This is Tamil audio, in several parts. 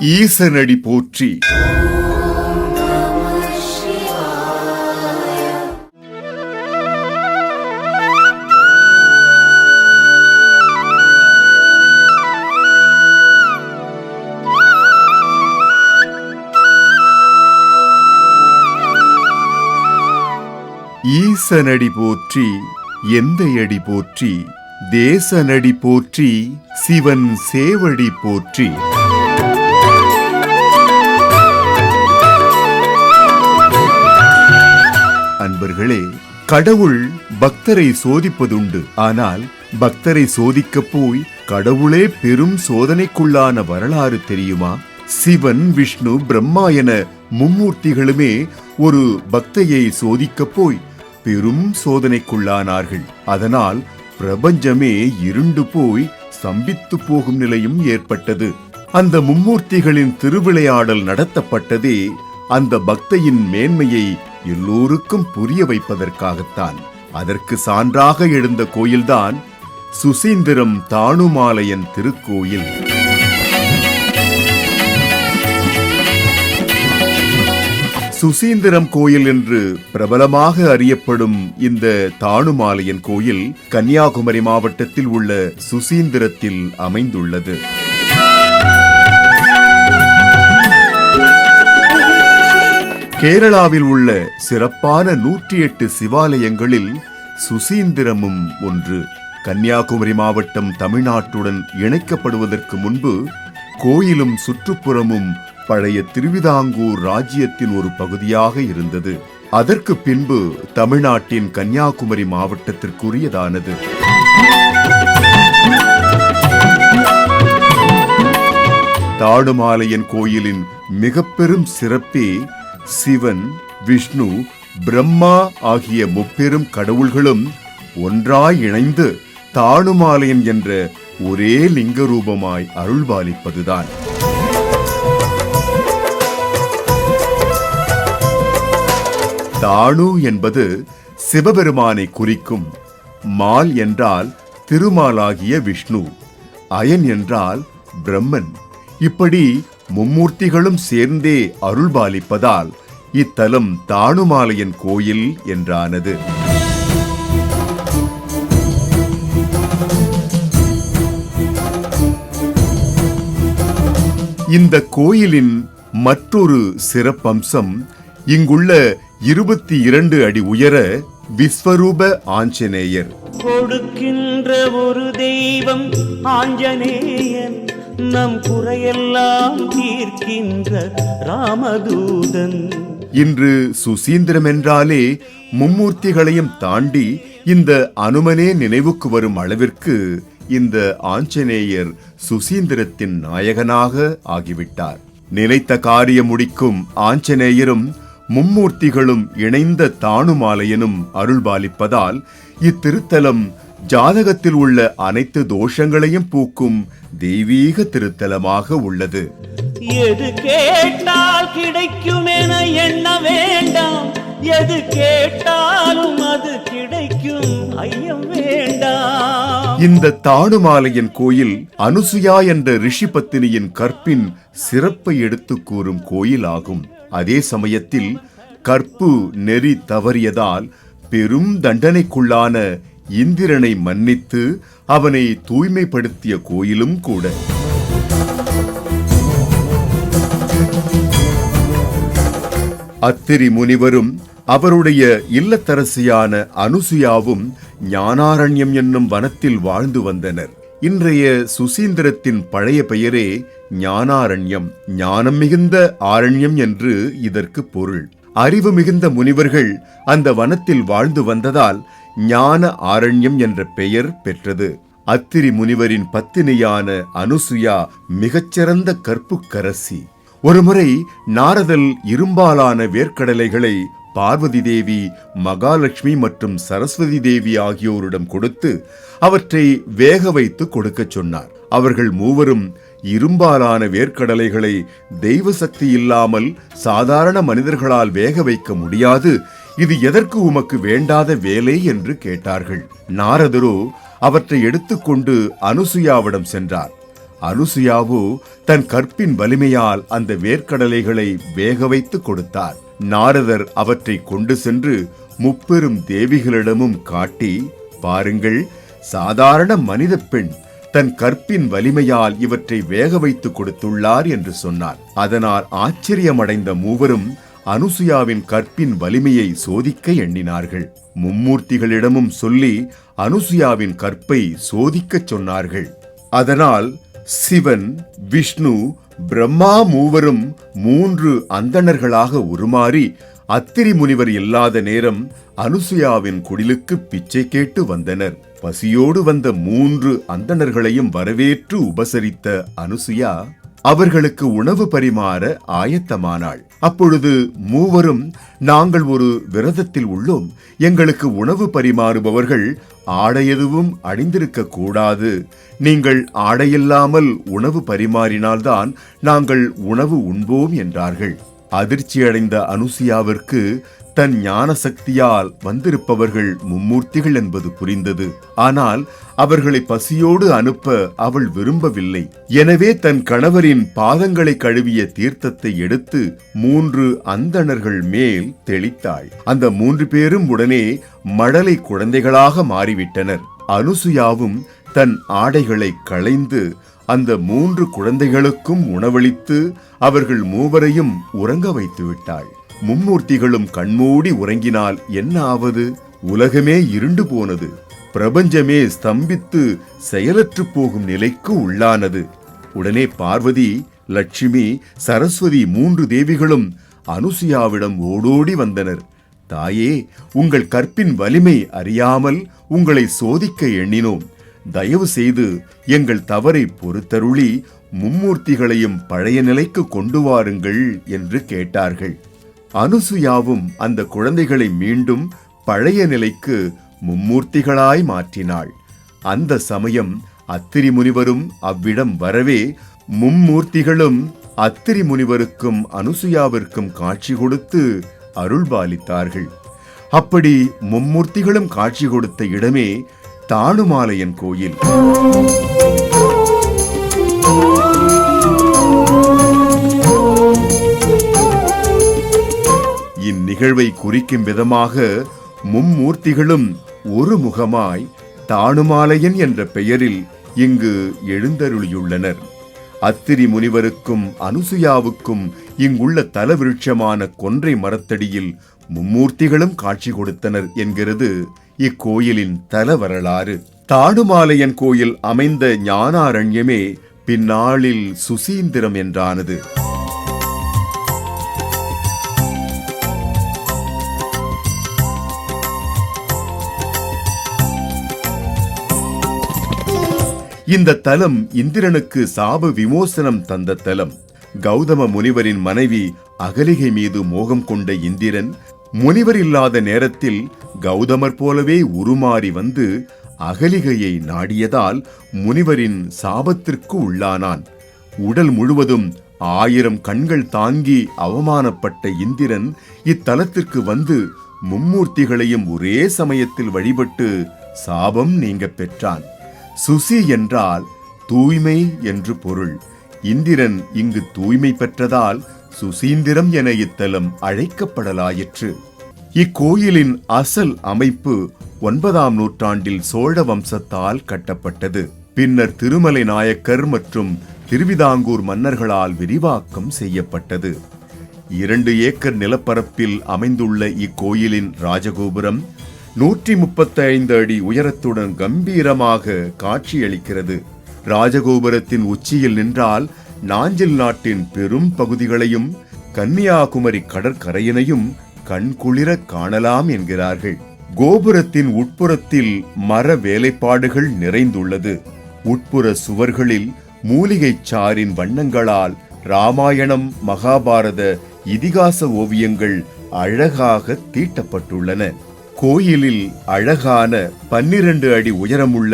ஈசனடி போற்றி. ஈசனடி போற்றி எந்த அடி போற்றி தேசனடி போற்றி சிவன் சேவடி போற்றி. அன்பானவர்களே கடவுள் பக்தரை சோதிப்பதுண்டு. ஆனால் பக்தரை சோதிக்க போய் கடவுளே பெரும் சோதனைக்குள்ளான வரலாறு தெரியுமா? சிவன் விஷ்ணு பிரம்மா என மும்மூர்த்திகளுமே ஒரு பக்தையை சோதிக்க போய் பெரும் சோதனைக்குள்ளானார்கள். அதனால் பிரபஞ்சமே இருண்டு போய் சம்பித்து போகும் நிலையும் ஏற்பட்டது. அந்த மும்மூர்த்திகளின் திருவிளையாடல் நடத்தப்பட்டதே அந்த பக்தையின் மேன்மையை எல்லோருக்கும் புரிய வைப்பதற்காகத்தான். அதற்கு சான்றாக எழுந்த கோயில்தான் சுசீந்திரம் தாணுமாலையன் திருக்கோயில். சுசீந்திரம் கோயில் என்று பிரபலமாக அறியப்படும் இந்த தானுமாலையன் கோயில் கன்னியாகுமரி மாவட்டத்தில் உள்ள சுசீந்திரத்தில் அமைந்துள்ளது. கேரளாவில் உள்ள சிறப்பான நூற்றி எட்டு சிவாலயங்களில் சுசீந்திரமும் ஒன்று. கன்னியாகுமரி மாவட்டம் தமிழ்நாட்டுடன் இணைக்கப்படுவதற்கு முன்பு கோயிலும் சுற்றுப்புறமும் பழைய திருவிதாங்கூர் ராஜ்யத்தின் ஒரு பகுதியாக இருந்தது. அதற்கு பின்பு தமிழ்நாட்டின் கன்னியாகுமரி மாவட்டத்திற்குரியதானது. தாடுமாலையன் கோயிலின் மிக பெரும் சிறப்பே சிவன் விஷ்ணு பிரம்மா ஆகிய முப்பெரும் கடவுள்களும் ஒன்றாய் இணைந்து தாணுமாலையன் என்ற ஒரே லிங்க ரூபமாய் அருள்பாலிப்பதுதான். தாணு என்பது சிவபெருமானை குறிக்கும் மால் என்றால் திருமாலாகிய விஷ்ணு அயன் என்றால் பிரம்மன். இப்படி மும்மூர்த்திகளும் சேர்ந்தே அருள்பாலிப்பதால் இத்தலம் தானுமாலையன் கோயில் என்றானது. இந்த கோயிலின் மற்றொரு சிறப்பம்சம் இங்குள்ள இருபத்தி இரண்டு அடி உயர விஸ்வரூப ஆஞ்சநேயர். கொடுக்கின்ற ஒரு தெய்வம் ஆஞ்சநேயன். நம் குறையெல்லாம் தீர்க்கின்ற ராமதூதன். இன்று சுசீந்திரம் என்றாலே மும்மூர்த்திகளையும் தாண்டி இந்த அனுமனே நினைவுக்கு வரும் அளவிற்கு இந்த ஆஞ்சநேயர் சுசீந்திரத்தின் நாயகனாக ஆகிவிட்டார். நினைத்த காரியம் முடிக்கும் ஆஞ்சநேயரும் மும்மூர்த்திகளும் இணைந்த தாணுமாலையனும் அருள்பாலிப்பதால் இத்திருத்தலம் ஜாதகத்தில் உள்ள அனைத்து தோஷங்களையும் பூக்கும் தெய்வீக திருத்தலமாக உள்ளது. எது கேட்டால் கிடைக்கும் என எண்ண வேண்டாம். எது கேட்டாலும் அது கிடைக்கும் ஐயம் வேண்டாம். இந்த தாணுமாலையன் கோயில் அனுசுயா என்ற ரிஷி பத்தினியின் கற்பின் சிறப்பை எடுத்துக் கூறும் கோயில் ஆகும் அதே சமயத்தில் கற்பு நெறி தவறியதால் பெரும் தண்டனைக்குள்ளான இந்திரனை மன்னித்து அவனை தூய்மைப்படுத்திய கோயிலும் கூட. அத்திரி முனிவரும் அவருடைய இல்லத்தரசியான அனுசுயாவும் ஞானாரண்யம் என்னும் வனத்தில் வாழ்ந்து வந்தனர். இன்றைய சுசீந்திரத்தின் பழைய பெயரே ஞானாரண்யம் ஞானம் மிகுந்த ஆரண்யம் என்று இதற்கு பொருள். அறிவு மிகுந்த முனிவர்கள் அந்த வனத்தில் வாழ்ந்து வந்ததால் ஞான ஆரண்யம் என்ற பெயர் பெற்றது. அத்திரி முனிவரின் பத்தினியான அனுசுயா மிகச்சிறந்த கற்புக்கரசி. ஒருமுறை நாரதல் இரும்பாலான வேர்க்கடலைகளை பார்வதி தேவி மகாலட்சுமி மற்றும் சரஸ்வதி தேவி ஆகியோரிடம் கொடுத்து அவற்றை வேக வைத்து கொடுக்கச் சொன்னார். அவர்கள் மூவரும் இரும்பாலான வேர்க்கடலைகளை தெய்வ சக்தி இல்லாமல் சாதாரண மனிதர்களால் வேக வைக்க முடியாது. இது எதற்கு உமக்கு வேண்டாத வேலை என்று கேட்டார்கள். நாரதரோ அவற்றை எடுத்துக்கொண்டு அனுசுயாவிடம் சென்றார். அனுசுயாவோ தன் கற்பின் வலிமையால் அந்த வேர்க்கடலைகளை வேக வைத்து கொடுத்தார். நாரதர் அவற்றை கொண்டு சென்று முப்பெரும் தேவிகளிடமும் காட்டி பாருங்கள் சாதாரண மனித பெண் தன் கற்பின் வலிமையால் இவற்றை வேக வைத்து கொடுத்துள்ளார் என்று சொன்னார். அதனால் ஆச்சரியமடைந்த மூவரும் அனுசுயாவின் கற்பின் வலிமையை சோதிக்க எண்ணினார்கள். மும்மூர்த்திகளிடமும் சொல்லி அனுசுயாவின் கற்பை சோதிக்கச் சொன்னார்கள். அதனால் சிவன் விஷ்ணு பிரம்மா மூவரும் மூன்று அந்தணர்களாக உருமாறி அத்திரி முனிவர் இல்லாத நேரம் அனுசுயாவின் குடிலுக்கு பிச்சை கேட்டு வந்தனர். பசியோடு வந்த மூன்று அந்தணர்களையும் வரவேற்று உபசரித்த அனுசுயா அவர்களுக்கு உணவு பரிமாற ஆயத்தமானாள். அப்பொழுது மூவரும் நாங்கள் ஒரு விரதத்தில் உள்ளோம். எங்களுக்கு உணவு பரிமாறுபவர்கள் ஆடை எதுவும் அணிந்திருக்க கூடாது. நீங்கள் ஆடையில்லாமல் உணவு பரிமாறினால்தான் நாங்கள் உணவு உண்போம் என்றார்கள். அதிர்ச்சியடைந்த அனுசியாவிற்கு தன் ஞான சக்தியால் வந்திருப்பவர்கள் மும்மூர்த்திகள் என்பது புரிந்தது. ஆனால் அவர்களை பசியோடு அனுப்ப அவள் விரும்பவில்லை. எனவே தன் கணவரின் பாதங்களை கழுவிய தீர்த்தத்தை எடுத்து மூன்று அந்தணர்கள் மேல் தெளித்தாள். அந்த மூன்று பேரும் உடனே மடலை குழந்தைகளாக மாறிவிட்டனர். அனுசுயாவும் தன் ஆடைகளை களைந்து அந்த மூன்று குழந்தைகளுக்கும் உணவளித்து அவர்கள் மூவரையும் உறங்க வைத்து விட்டாள் மும்மூர்த்திகளும் கண்மூடி உறங்கினால் என்ன ஆவது உலகமே இருண்டு போனது. பிரபஞ்சமே ஸ்தம்பித்து செயலற்று போகும் நிலைக்கு உள்ளானது. உடனே பார்வதி லட்சுமி சரஸ்வதி மூன்று தேவிகளும் அனுசுயாவிடம் ஓடோடி வந்தனர். தாயே உங்கள் கற்பின் வலிமை அறியாமல் உங்களை சோதிக்க எண்ணினோம். தயவு செய்து எங்கள் தவறை பொறுத்தருளி மும்மூர்த்திகளையும் பழைய நிலைக்கு கொண்டு வாருங்கள் என்று கேட்டார்கள். அனுசுயாவும் அந்த குழந்தைகளை மீண்டும் பழைய நிலைக்கு மும்மூர்த்திகளாய் மாற்றினாள். அந்த சமயம் அத்திரி முனிவரும் அவ்விடம் வரவே மும்மூர்த்திகளும் அத்திரி முனிவருக்கும் அனுசுயாவிற்கும் காட்சி கொடுத்து அருள்பாலித்தார்கள். அப்படி மும்மூர்த்திகளும் காட்சி கொடுத்த இடமே தானுமாலையன் கோயில். நிகழ்வை குறிக்கும் விதமாக மும்மூர்த்திகளும் ஒரு முகமாய் தானுமாலையன் என்ற பெயரில் இங்கு எழுந்தருளியுள்ளனர். அத்திரி முனிவருக்கும் அனுசுயாவுக்கும் இங்குள்ள தலவிருட்சமான கொன்றை மரத்தடியில் மும்மூர்த்திகளும் காட்சி கொடுத்தனர் என்கிறது இக்கோயிலின் தல வரலாறு. தானுமாலையன் கோயில் அமைந்த ஞானாரண்யமே பின்னாளில் சுசீந்திரம் என்றானது. இந்த தலம் இந்திரனுக்கு சாப விமோசனம் தந்த தலம். கௌதம முனிவரின் மனைவி அகலிகை மீது மோகம் கொண்ட இந்திரன் முனிவர் இல்லாத நேரத்தில் கௌதமர் போலவே உருமாறி வந்து அகலிகையை நாடியதால் முனிவரின் சாபத்திற்கு உள்ளானான். உடல் முழுவதும் ஆயிரம் கண்கள் தாங்கி அவமானப்பட்ட இந்திரன் இத்தலத்திற்கு வந்து மும்மூர்த்திகளையும் ஒரே சமயத்தில் வழிபட்டு சாபம் நீங்க பெற்றான். சுசி என்றால் தூய்மை என்று பொருள். இந்திரன் இங்கு தூய்மை பெற்றதால் சுசீந்திரம் என இத்தலம் அழைக்கப்படலாயிற்று. இக்கோயிலின் அசல் அமைப்பு ஒன்பதாம் நூற்றாண்டில் சோழ வம்சத்தால் கட்டப்பட்டது. பின்னர் திருமலை நாயக்கர் மற்றும் திருவிதாங்கூர் மன்னர்களால் விரிவாக்கம் செய்யப்பட்டது. இரண்டு ஏக்கர் நிலப்பரப்பில் அமைந்துள்ள இக்கோயிலின் ராஜகோபுரம் நூற்றி முப்பத்தைந்து அடி உயரத்துடன் கம்பீரமாக காட்சியளிக்கிறது. ராஜகோபுரத்தின் உச்சியில் நின்றால் நாஞ்சில் நாட்டின் பெரும் பகுதிகளையும் கன்னியாகுமரி கடற்கரையினையும் கண்குளிர காணலாம் என்கிறார்கள். கோபுரத்தின் உட்புறத்தில் மர வேலைப்பாடுகள் நிறைந்துள்ளது. உட்புற சுவர்களில் மூலிகைச் சாரின் வண்ணங்களால் ராமாயணம் மகாபாரத இதிகாச ஓவியங்கள் அழகாக தீட்டப்பட்டுள்ளன. கோயிலில் அழகான பன்னிரண்டு அடி உயரமுள்ள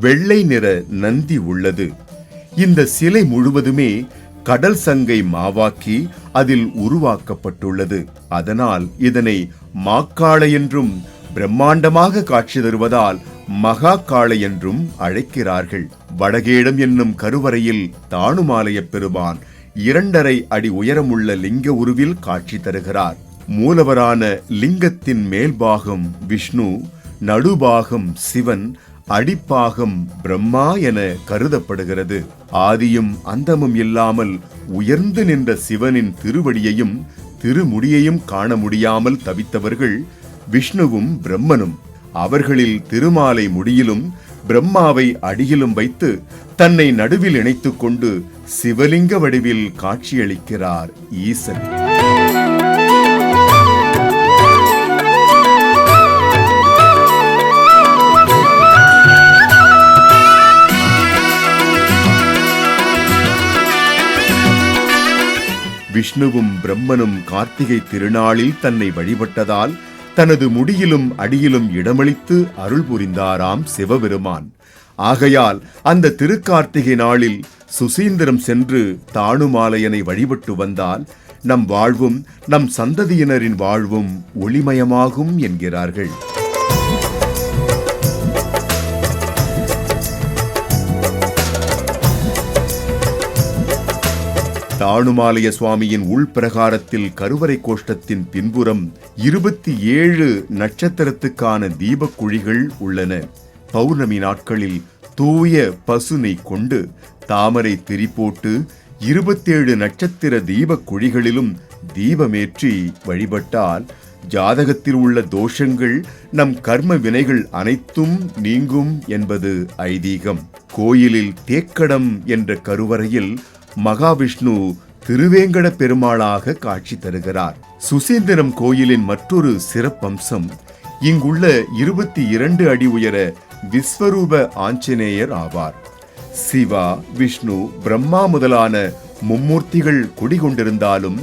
வெள்ளை நிற நந்தி உள்ளது. இந்த சிலை முழுவதுமே கடல் சங்கை மாவாக்கி அதில் உருவாக்கப்பட்டுள்ளது. அதனால் இதனை மாக்காளை என்றும் பிரம்மாண்டமாக காட்சி தருவதால் மகா காளை என்றும் அழைக்கிறார்கள். வடகேடம் என்னும் கருவறையில் தானுமாலய பெருமான் இரண்டரை அடி உயரமுள்ள லிங்க உருவில் காட்சி தருகிறார். மூலவரான லிங்கத்தின் மேல்பாகம் விஷ்ணு நடுபாகம் சிவன் அடிப்பாகம் பிரம்மா என கருதப்படுகிறது. ஆதியும் அந்தமும் இல்லாமல் உயர்ந்து நின்ற சிவனின் திருவடியையும் திருமுடியையும் காண முடியாமல் தவித்தவர்கள் விஷ்ணுவும் பிரம்மனும். அவர்களில் திருமாலை முடியிலும் பிரம்மாவை அடியிலும் வைத்து தன்னை நடுவில் இணைத்துக் கொண்டு சிவலிங்க வடிவில் காட்சியளிக்கிறார் ஈசன். விஷ்ணுவும் பிரம்மனும் கார்த்திகை திருநாளில் தன்னை வழிபட்டதால் தனது முடியிலும் அடியிலும் இடமளித்து அருள் புரிந்தாராம் சிவபெருமான். ஆகையால் அந்த திருக்கார்த்திகை நாளில் சுசீந்திரம் சென்று தானுமாலையனை வழிபட்டு வந்தால் நம் வாழ்வும் நம் சந்ததியினரின் வாழ்வும் ஒளிமயமாகும் என்கிறார்கள். தாணுமாலய சுவாமியின் உள்பிரகாரத்தில் கருவறை கோஷ்டத்தின் பின்புறம் இருபத்தி ஏழு நட்சத்திரத்துக்கான தீபக் குழிகள் உள்ளன. பௌர்ணமி நாட்களில் தூய பசுனை கொண்டு தாமரை திரி போட்டு இருபத்தேழு நட்சத்திர தீபக் குழிகளிலும் தீபமேற்றி வழிபட்டால் ஜாதகத்தில் உள்ள தோஷங்கள் நம் கர்ம வினைகள் அனைத்தும் நீங்கும் என்பது ஐதீகம். கோயிலில் தேக்கடம் என்ற கருவறையில் மகாவிஷ்ணு திருவேங்கட பெருமாளாக காட்சி தருகிறார். சுசீந்திரம் கோயிலின் மற்றொரு சிறப்பம்சம் இங்குள்ள இருபத்தி இரண்டு அடி உயர விஸ்வரூப ஆஞ்சநேயர் ஆவார். சிவா விஷ்ணு பிரம்மா முதலான மும்மூர்த்திகள் குடிகொண்டிருந்தாலும்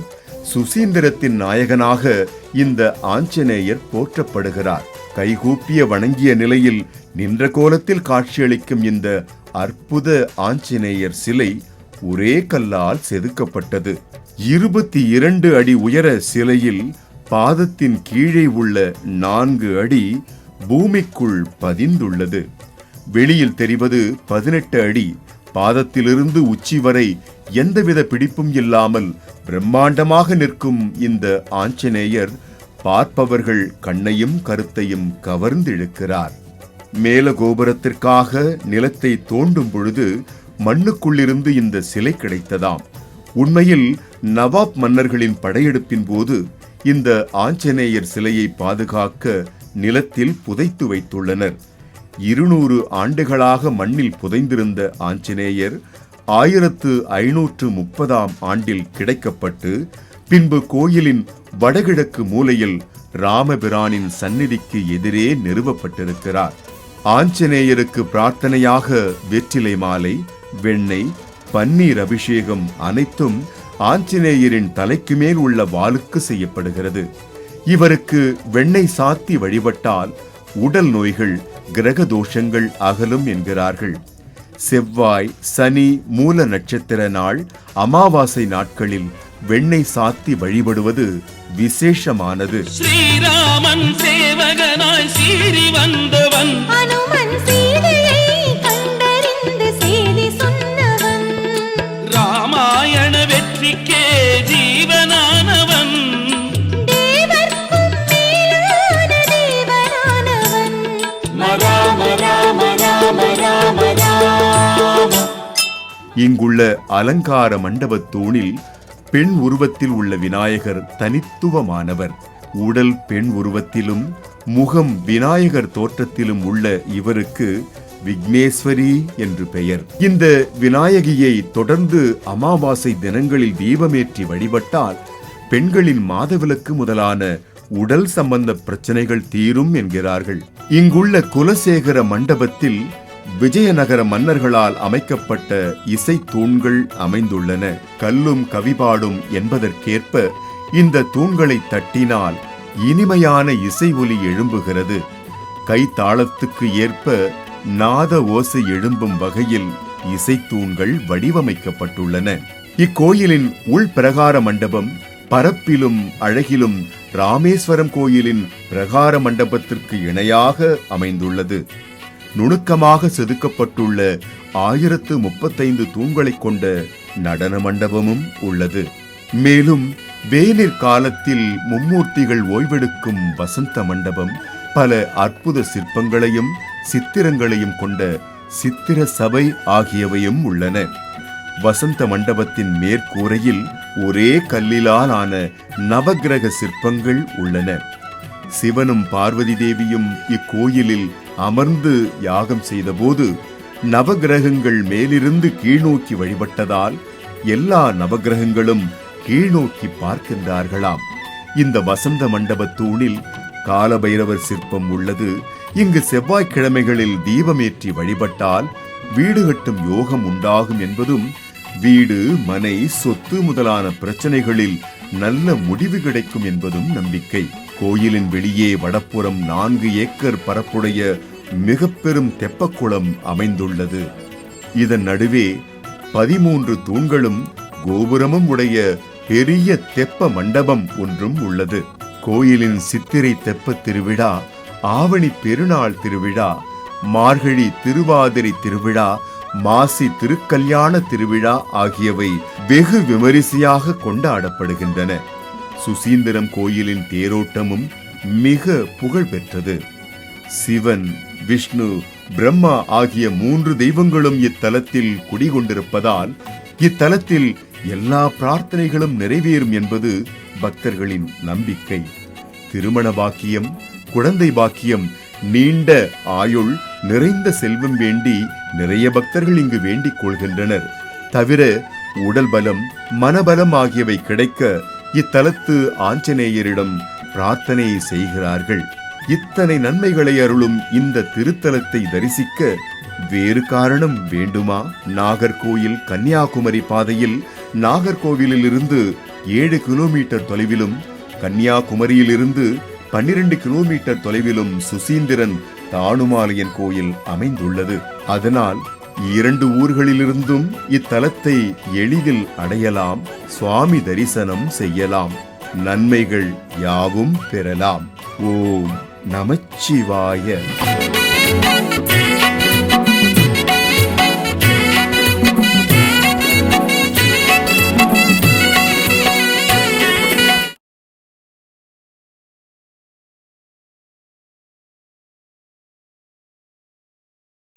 சுசீந்திரத்தின் நாயகனாக இந்த ஆஞ்சநேயர் போற்றப்படுகிறார். கைகூப்பிய வணங்கிய நிலையில் நின்ற கோலத்தில் காட்சியளிக்கும் இந்த அற்புத ஆஞ்சநேயர் சிலை ஒரே கல்லால் செதுக்கப்பட்டது. இருபத்தி இரண்டு அடி உயர சிலையில் பாதத்தின் கீழே உள்ள நான்கு அடி பூமிக்குள் பதிந்துள்ளது. வெளியில் தெரிவது பதினெட்டு அடி. பாதத்திலிருந்து உச்சி வரை எந்தவித பிடிப்பும் இல்லாமல் பிரம்மாண்டமாக நிற்கும் இந்த ஆஞ்சநேயர் பார்ப்பவர்கள் கண்ணையும் கருத்தையும் கவர்ந்திழுக்கிறார். மேல கோபுரத்திற்காக நிலத்தை தோண்டும் பொழுது மண்ணுக்குள்ளிருந்து இந்த சிலை கிடைத்ததாம். உண்மையில் நவாப் மன்னர்களின் படையெடுப்பின் போது இந்த ஆஞ்சநேயர் சிலையை பாதுகாக்க நிலத்தில் புதைத்து வைத்துள்ளனர். இருநூறு ஆண்டுகளாக மண்ணில் புதைந்திருந்த ஆஞ்சநேயர் ஆயிரத்து ஐநூற்று முப்பதாம் ஆண்டில் கிடைக்கப்பட்டு பின்பு கோயிலின் வடகிழக்கு மூலையில் ராமபிரானின் சந்நிதிக்கு எதிரே நிறுவப்பட்டிருக்கிறார். ஆஞ்சநேயருக்கு பிரார்த்தனையாக வெற்றிலை மாலை வெண்ணெய் பன்னீர் அபிஷேகம் அனைத்தும் ஆஞ்சநேயரின் தலைக்கு மேல் உள்ள வாளுக்கு செய்யப்படுகிறது. இவருக்கு வெண்ணெய் சாத்தி வழிபட்டால் உடல் நோய்கள் கிரக தோஷங்கள் அகலும் என்கிறார்கள். செவ்வாய் சனி மூல நட்சத்திர நாள் அமாவாசை நாட்களில் வெண்ணெய் சாத்தி வழிபடுவது விசேஷமானது. ஸ்ரீராமன் சேவகனாய் சீறி வந்தவன். இங்குள்ள அலங்கார மண்டபத் தூணில் பெண் உருவத்தில் உள்ள விநாயகர் தனித்துவமானவர். உடல் பெண் உருவத்திலும் முகம் விநாயகர் தோற்றத்திலும் உள்ள இவருக்கு விக்னேஸ்வரி என்று பெயர். இந்த விநாயகியை தொடர்ந்து அமாவாசை தினங்களில் தீபமேற்றி வழிபட்டால் பெண்களின் மாதவிலக்கு முதலான உடல் சம்பந்த பிரச்சனைகள் தீரும் என்கிறார்கள். இங்குள்ள குலசேகர மண்டபத்தில் விஜயநகர மன்னர்களால் அமைக்கப்பட்ட இசை தூண்கள் அமைந்துள்ளன. கல்லும் கவிபாடும் என்பதற்கேற்ப இந்த தூண்களை தட்டினால் இனிமையான இசை ஒலி எழும்புகிறது. கைத்தாளத்துக்கு ஏற்ப நாத ஓசை எழும்பும் வகையில் இசைத்தூண்கள் வடிவமைக்கப்பட்டுள்ளன. இக்கோயிலின் உள்பிரகார மண்டபம் பரப்பிலும் அழகிலும் ராமேஸ்வரம் கோயிலின் பிரகார மண்டபத்திற்கு இணையாக அமைந்துள்ளது. நுணுக்கமாக செதுக்கப்பட்டுள்ள ஆயிரத்து முப்பத்தைந்து தூண்களைக் கொண்ட நடன மண்டபமும் உள்ளது. மேலும் வேனிற் காலத்தில் மும்மூர்த்திகள் ஓய்வெடுக்கும் வசந்த மண்டபம் பல அற்புத சிற்பங்களையும் சித்திரங்களையும் கொண்ட சித்திர சபை ஆகியவையும் உள்ளன. வசந்த மண்டபத்தின் மேற்கூரையில் ஒரே கல்லிலால் ஆன நவக்கிரக சிற்பங்கள் உள்ளன. சிவனும் பார்வதி தேவியும் இக்கோயிலில் அமர்ந்து யாகம் செய்தபோது நவகிரகங்கள் மேலிருந்து கீழ்நோக்கி வழிபட்டதால் எல்லா நவக்கிரகங்களும் கீழ்நோக்கி பார்க்கின்றார்களாம். இந்த வசந்த மண்டபத் தூணில் காலபைரவர் சிற்பம் உள்ளது. இங்கு செவ்வாய்க்கிழமைகளில் தீபமேற்றி வழிபட்டால் வீடு கட்டும் யோகம் உண்டாகும் என்பதும் வீடு மனை சொத்து முதலான பிரச்சனைகளில் நல்ல முடிவு கிடைக்கும் என்பதும் நம்பிக்கை. கோயிலின் வெளியே வடப்புறம் நான்கு ஏக்கர் பரப்புடைய மிக பெரும் தெப்பக்குளம் அமைந்துள்ளது. இதன் நடுவே பதிமூன்று தூண்களும் கோபுரமும் உடைய பெரிய தெப்ப மண்டபம் ஒன்றும் உள்ளது. கோயிலின் சித்திரை தெப்ப திருவிழா ஆவணி பெருநாள் திருவிழா மார்கழி திருவாதிரை திருவிழா மாசி திருக்கல்யாண திருவிழா ஆகியவை வெகு விமரிசையாக கொண்டாடப்படுகின்றன. சுசீந்திரம் கோயிலின் தேரோட்டமும் மிக புகழ் பெற்றது சிவன் விஷ்ணு பிரம்மா ஆகிய மூன்று தெய்வங்களும் இத்தலத்தில் குடிகொண்டிருப்பதால் இத்தலத்தில் எல்லா பிரார்த்தனைகளும் நிறைவேறும் என்பது பக்தர்களின் நம்பிக்கை. திருமண பாக்கியம் குழந்தை பாக்கியம் நீண்ட ஆயுள் நிறைந்த செல்வம் வேண்டி நிறைய பக்தர்கள் இங்கு வேண்டிக் கொள்கின்றனர். தவிர உடல் பலம் மனபலம் ஆகியவை கிடைக்க இத்தலத்து ஆஞ்சநேயரிடம் பிரார்த்தனை செய்கிறார்கள். இத்தனை நன்மைகளை அருளும் இந்த திருத்தலத்தை தரிசிக்க வேறு காரணம் வேண்டுமா? நாகர்கோயில் கன்னியாகுமரி பாதையில் நாகர்கோவிலிலிருந்து ஏழு கிலோமீட்டர் தொலைவிலும் கன்னியாகுமரியிலிருந்து பன்னிரண்டு கிலோமீட்டர் தொலைவிலும் சுசீந்திரன் தானுமாலையன் கோயில் அமைந்துள்ளது. அதனால் இரண்டு ஊர்களிலிருந்தும் இத்தலத்தை எளிதில் அடையலாம் சுவாமி தரிசனம் செய்யலாம். நன்மைகள் யாவும் பெறலாம். ஓம். நமச்சிவாய.